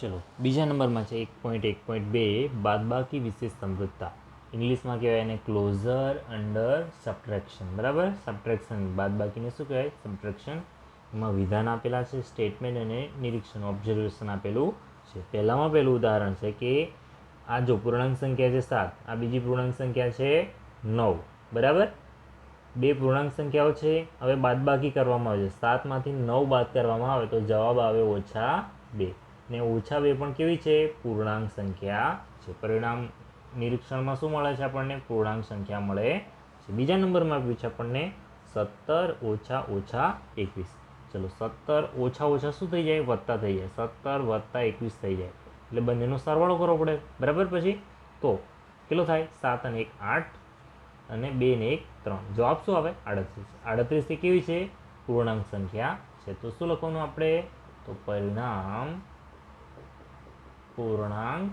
ચલો, બીજા નંબરમાં છે એક પોઈન્ટ એક પોઈન્ટ બે, બાદબાકી વિશેષ સમૃદ્ધતા ઇંગ્લિશમાં કહેવાય એને ક્લોઝર અંડર સબટ્રેક્શન બરાબર? સબટ્રેક્શન બાદબાકીને શું કહેવાય? સબટ્રેક્શન એમાં વિધાન આપેલા છે સ્ટેટમેન્ટ અને નિરીક્ષણ ઓબ્ઝર્વેશન આપેલું છે. પહેલાંમાં પહેલું ઉદાહરણ છે કે આ જો પૂર્ણાંક સંખ્યા છે સાત, આ બીજી પૂર્ણાંક સંખ્યા છે નવ, બરાબર? બે પૂર્ણાંક સંખ્યાઓ છે, હવે બાદબાકી કરવામાં આવે છે. સાતમાંથી નવ બાદ કરવામાં આવે તો જવાબ આવે ઓછા બે. ને ઓછા બે પણ કેવી છે? પૂર્ણાંક સંખ્યા છે. પરિણામ નિરીક્ષણમાં શું મળે છે આપણને? પૂર્ણાંક સંખ્યા મળે છે. બીજા નંબરમાં આપ્યું છે આપણને સત્તર ઓછા ઓછા એકવીસ. ચલો, સત્તર ઓછા ઓછા શું થઈ જાય? વત્તા થઈ જાય. સત્તર વત્તા એકવીસ થઈ જાય. એટલે બંનેનો સરવાળો કરવો પડે. બરાબર? પછી તો કેટલો થાય? સાત અને એક આઠ અને બે ને એક ત્રણ. જવાબ શું આવે? આડત્રીસ. આડત્રીસ એ કેવી છે? પૂર્ણાંક સંખ્યા છે. તો શું લખવાનું આપણે? તો પરિણામ પૂર્ણાંક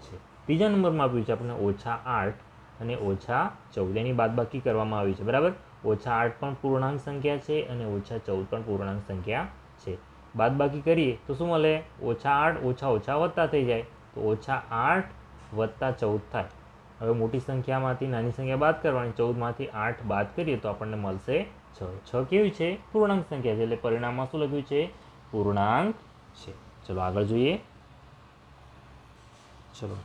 છે. બીજા નંબરમાં આપ્યું છે આપણને ઓછા આઠ અને ઓછા ચૌદ. એની બાદબાકી કરવામાં આવી છે, બરાબર? ઓછા આઠ પણ પૂર્ણાંક સંખ્યા છે અને ઓછા ચૌદ પણ પૂર્ણાંક સંખ્યા છે. બાદબાકી કરીએ તો શું મળે? ઓછા આઠ, ઓછા ઓછા વધતા થઈ જાય. તો ઓછા આઠ વધતા ચૌદ થાય. હવે મોટી સંખ્યામાંથી નાની સંખ્યા બાદ કરવાની. ચૌદમાંથી આઠ બાદ કરીએ તો આપણને મળશે છ. છ કેવી છે? પૂર્ણાંક સંખ્યા છે. એટલે પરિણામમાં શું લખ્યું છે? પૂર્ણાંક છે. ચલો આગળ જોઈએ. ચલો.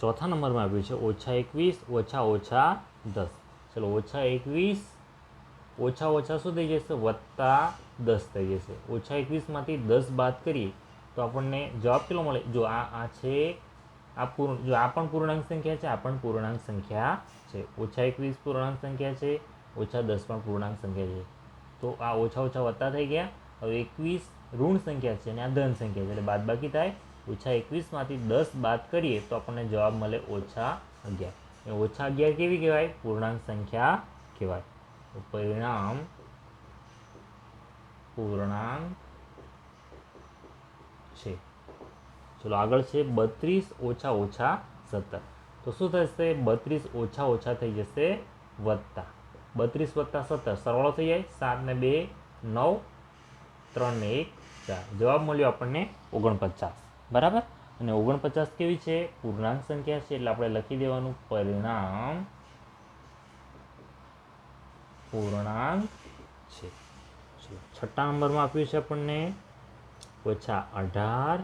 ચોથા નંબરમાં આવ્યું છે, ઓછા એકવીસ, ઓછા ઓછા દસ. ચલો, ઓછા એકવીસ, ઓછા ઓછા શું થઈ જશે? વત્તા દસ થઈ જશે. ઓછા એકવીસમાંથી દસ બાદ કરીએ તો આપણને જવાબ કેટલો મળે? જો આ આ છે, આ પૂર્ણ, જો આ પણ પૂર્ણાંક સંખ્યા છે, આ પણ પૂર્ણાંક સંખ્યા છે. ઓછા એકવીસ પૂર્ણાંક સંખ્યા છે, ઓછા દસ પણ પૂર્ણાંક સંખ્યા છે. તો આ ઓછા ઓછા વત્તા થઈ ગયા. હવે એકવીસ ઋણ સંખ્યા છે અને આ ધન સંખ્યા છે. એટલે બાદબાકી થાય ઓછા એકવીસમાંથી દસ બાદ કરીએ તો આપણને જવાબ મળે ઓછા અગિયાર. એ ઓછા અગિયાર કેવી કહેવાય? પૂર્ણાંક સંખ્યા કહેવાય. પરિણામ પૂર્ણાંક છે. ચલો આગળ છે બત્રીસ ઓછા ઓછા સત્તર. તો શું થશે? બત્રીસ ઓછા ઓછા થઈ જશે વત્તા. બત્રીસ વત્તા સત્તર સરવાળો થઈ જાય સાત ને બે, નવ, ત્રણ ને એક, ચાર. જવાબ મળ્યો આપણને ઓગણપચાસ. બરાબર? અને ઓગણપચાસ કેવી છે? પૂર્ણાંક સંખ્યા છે એટલે આપણે લખી દેવાનું. પરિણામ પૂર્ણાંક છે. છઠ્ઠા નંબરમાં આપ્યું છે આપણને. ઓછા અઢાર,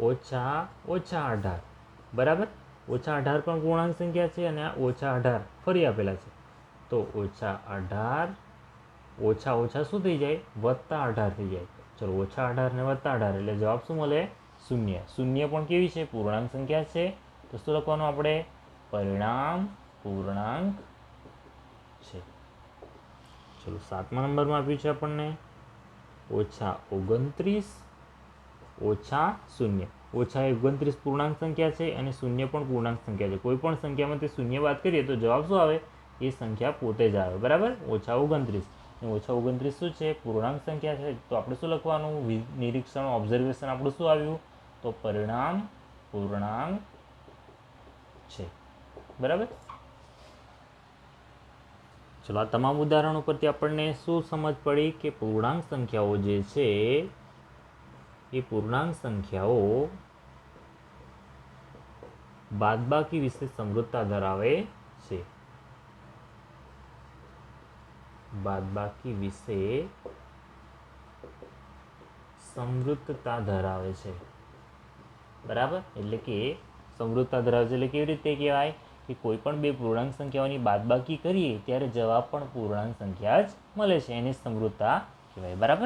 ઓછા ઓછા અઢાર. બરાબર? ઓછા અઢાર પણ પૂર્ણાંક સંખ્યા છે અને આ ઓછા અઢાર ફરી આપેલા છે. તો ઓછા અઢાર, ઓછા ઓછા શું થઈ જાય? વત્તા અઢાર થઈ જાય. ચલો, ઓછા અઢાર ને વત્તા અઢાર, એટલે જવાબ શું મળે? શૂન્ય. શૂન્ય પણ કેવી છે? પૂર્ણાંક સંખ્યા છે. તો શું લખવાનું આપણે? પરિણામ પૂર્ણાંક છે. ચલો, સાતમા નંબરમાં આપ્યું છે આપણને. ઓછા ઓગણત્રીસ, ઓછા શૂન્ય. ઓછા ઓગણત્રીસ પૂર્ણાંક સંખ્યા છે અને શૂન્ય પણ પૂર્ણાંક સંખ્યા છે. કોઈ પણ સંખ્યામાંથી શૂન્ય વાત કરીએ તો જવાબ શું આવે? એ સંખ્યા પોતે જ આવે. બરાબર? ઓછા ઓગણત્રીસ. અને ઓછા ઓગણત્રીસ શું છે? પૂર્ણાંક સંખ્યા છે. તો આપણે શું લખવાનું? નિરીક્ષણ ઓબ્ઝર્વેશન આપણું શું આવ્યું? તો પરિણામ પૂર્ણાંક છે. બરાબર? ચલો, આ તમામ ઉદાહરણો પરથી આપણને શું સમજ પડી કે પૂર્ણાંક સંખ્યાઓ જે છે, એ પૂર્ણાંક સંખ્યાઓ બાદબાકી વિશે સમૃદ્ધતા ધરાવે છે. બાદબાકી વિશે સમૃદ્ધતા ધરાવે છે. બરાબર? એટલે કે સમૃદ્ધતા ધરાવે છે એટલે કેવી રીતે કહેવાય કે કોઈ પણ બે પૂર્ણાંક સંખ્યાઓની બાદબાકી કરીએ, ત્યારે જવાબ પણ પૂર્ણાંક સંખ્યા જ મળે છે. એને સમૃદ્ધતા કહેવાય. બરાબર?